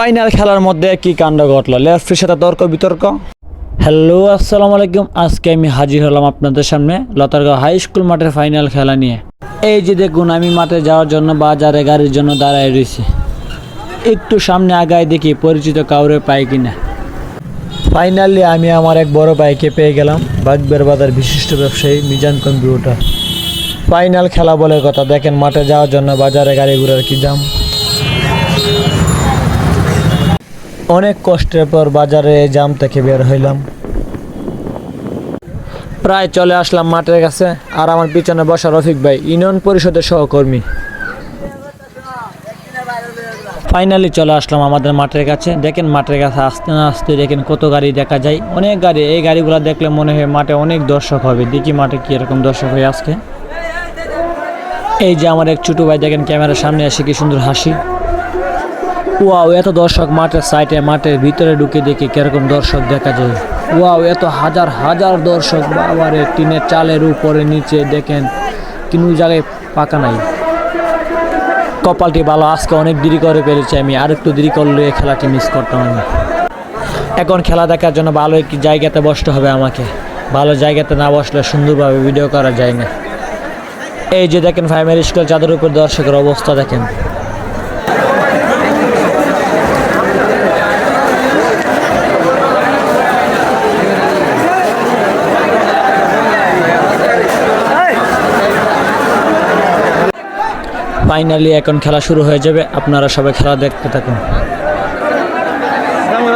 Final খেলার মধ্যে কি কাণ্ড ঘটলো? লেফটের সাথে তর্ক, বিতর্ক। হ্যালো আসসালামু আলাইকুম। আজকে আমি হাজির হলাম আপনাদের সামনে লতারগাঁও হাই স্কুল মাঠের ফাইনাল খেলা নিয়ে। এই যে দেখুন, আমি মাঠে যাওয়ার জন্য বাজারে গাড়ির জন্য দাঁড়ায় রয়েছি। একটু সামনে আগায় দেখি পরিচিত কাউরে পাই কিনা। ফাইনালি আমি আমার এক বড় ভাইকে পেয়ে গেলাম, বাগবের বাজার বিশিষ্ট ব্যবসায়ী মিজান কম্পিউটার। ফাইনাল খেলা বলে কথা, দেখেন মাঠে যাওয়ার জন্য বাজারে গাড়ি ঘোড়ার কি দাম? অনেক কষ্টের পর বাজারে জাম থেকে বের হইলাম। প্রায় চলে আসলাম মাঠের কাছে, আর আমার পিছনে বসা রফিক ভাই, ইউনিয়ন পরিষদের সহকর্মী। ফাইনালি চলে আসলাম আমাদের মাঠের কাছে। দেখেন মাঠের কাছে আসতে না আসতে দেখেন কত গাড়ি দেখা যায়। অনেক গাড়ি, এই গাড়িগুলো দেখলে মনে হয় মাঠে অনেক দর্শক হবে। দেখি মাঠে কি এরকম দর্শক হয় আজকে। এই যে আমার এক ছোটো ভাই দেখেন ক্যামেরার সামনে এসে কি সুন্দর হাসি। ওয়াও, এত দর্শক মাঠের সাইডে, মাঠের ভিতরে ঢুকে দেখি কীরকম দর্শক দেখা যায়। ওয়াও, এত হাজার হাজার দর্শক বাবারে, টিনের চালের উপরে, নিচে দেখেন, কোনো জায়গায় পাকা নাই। কপালটি ভালো, আজকে অনেক দেরি করে পেরেছি আমি, আর একটু দেরি করলে খেলাটি মিস করতাম আমি। এখন খেলা দেখার জন্য ভালো একটি জায়গাতে বসতে হবে আমাকে। ভালো জায়গাতে না বসলে সুন্দরভাবে ভিডিও করা যায় না। এই যে দেখেন প্রাইমারি স্কুল চাঁদের উপর দর্শকের অবস্থা দেখেন। ফাইনালি এখন খেলা শুরু হয়ে যাবে। আপনারা সবাই খেলা দেখতে থাকুন। আমি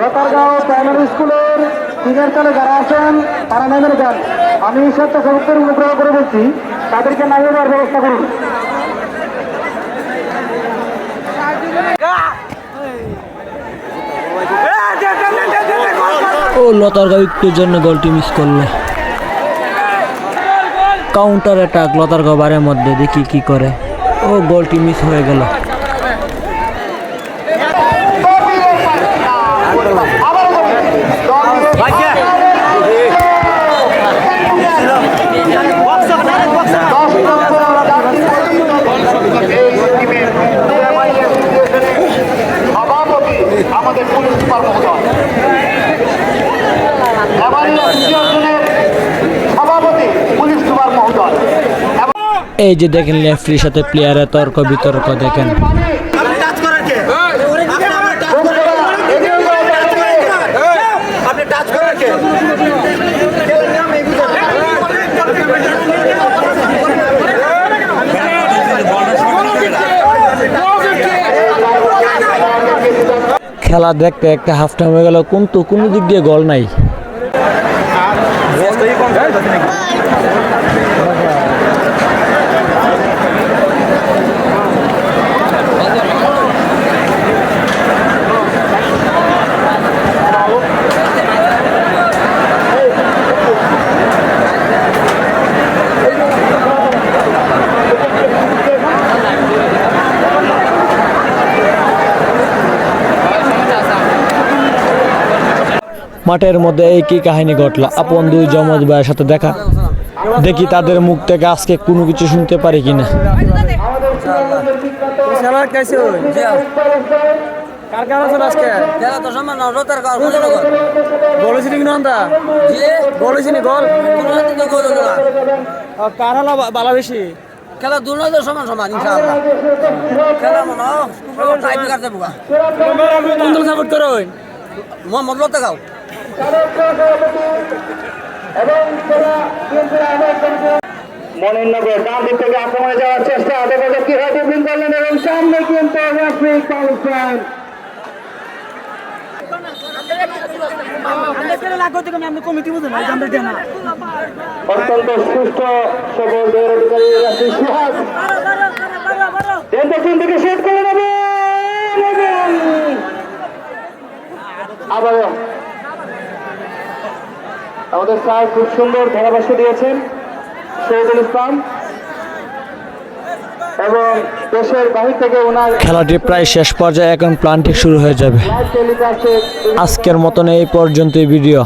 রতারগাঁও প্রাইমারি স্কুলের টিনের তলে যারা আছেন তারা নেমে যান। আমি স্বেচ্ছাসেবকদের অনুগ্রহ করে বলছি, তাদেরকে নামিয়ে দেওয়ার ব্যবস্থা করুন। ও লতারগাঁও একটুর জন্য গোলটি মিস করল। কাউন্টার অ্যাটাক লতারগাঁও বারের মধ্যে, দেখি কি করে। ও গোলটি মিস হয়ে গেল। এই যে দেখেন লেফটির সাথে প্লেয়ারের তর্ক বিতর্ক দেখেন। খেলা দেখতে একটা হাফ টাইম হয়ে গেল কিন্তু কোনো দিক দিয়ে গোল নাই। মাঠের মধ্যে এই কি কাহিনী ঘটলো আপন দুই জমজ ভাইয়ের সাথে দেখা দেখি তাদের মুখ থেকে আজকে কোনো কিছু শুনতে পারি কিনা খেলা কেসে হই কার কার আছে আজকে খেলা তো সমান বালা বেশি খেলা সমান সমান ইনশাআল্লাহ খেলা মনে হয় টাইপ কাটতে বুকা কোন দল সাপোর্ট করো মোহাম্মদ রোতা গাও মনের নগর ডান দিক থেকে আক্রমণে যাওয়ার চেষ্টা যাক কি হয় ডিবলিং করলেন এবং সামনে কিন্তু অত্যন্ত সুস্থ সবল দেহের অধিকারী সুহাস। শেষ করে নেবে এবং আবারও আমাদের স্যার খুব সুন্দর ধারাভাষ্য দিয়েছেন শহীদুল ইসলাম। এবং দেশের বাহির থেকে ওনার খেলাটি প্রায় শেষ পর্যায়ে এখন প্লান্টিক শুরু হয়ে যাবে। আজকের মতন এই পর্যন্তই ভিডিও।